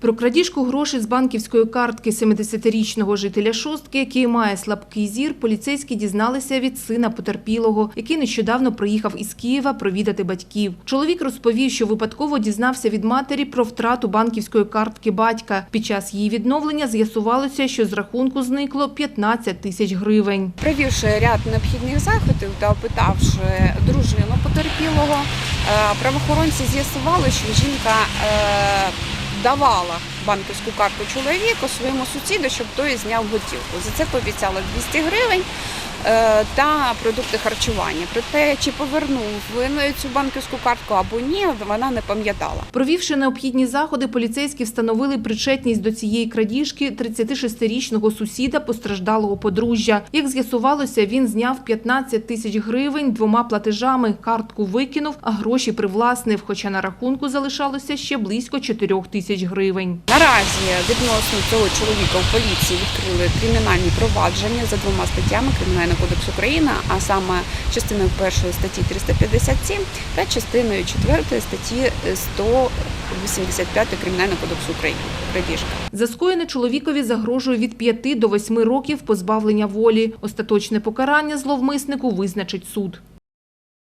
Про крадіжку грошей з банківської картки 70-річного жителя Шостки, який має слабкий зір, поліцейські дізналися від сина потерпілого, який нещодавно приїхав із Києва провідати батьків. Чоловік розповів, що випадково дізнався від матері про втрату банківської картки батька. Під час її відновлення з'ясувалося, що з рахунку зникло 15 тисяч гривень. Провівши ряд необхідних заходів та опитавши дружину потерпілого, е, правоохоронці з'ясували, що жінка давала банківську карту чоловіку своєму сусіду, щоб той зняв готівку. За це пообіцяла 200 гривень та продукти харчування. Проте чи повернув він цю банківську картку або ні, вона не пам'ятала. Провівши необхідні заходи, поліцейські встановили причетність до цієї крадіжки 36-річного сусіда постраждалого подружжя. Як з'ясувалося, він зняв 15 тисяч гривень двома платежами, картку викинув, а гроші привласнив, хоча на рахунку залишалося ще близько 4 тисяч гривень. Наразі відносно цього чоловіка у поліції відкрили кримінальні провадження за двома статтями Кримінального кодексу України, а саме частиною першої статті 357 та частиною четвертої статті 185 Кримінального кодексу України. Крадіжка. За скоєне чоловікові загрожує від 5 до 8 років позбавлення волі. Остаточне покарання зловмиснику визначить суд.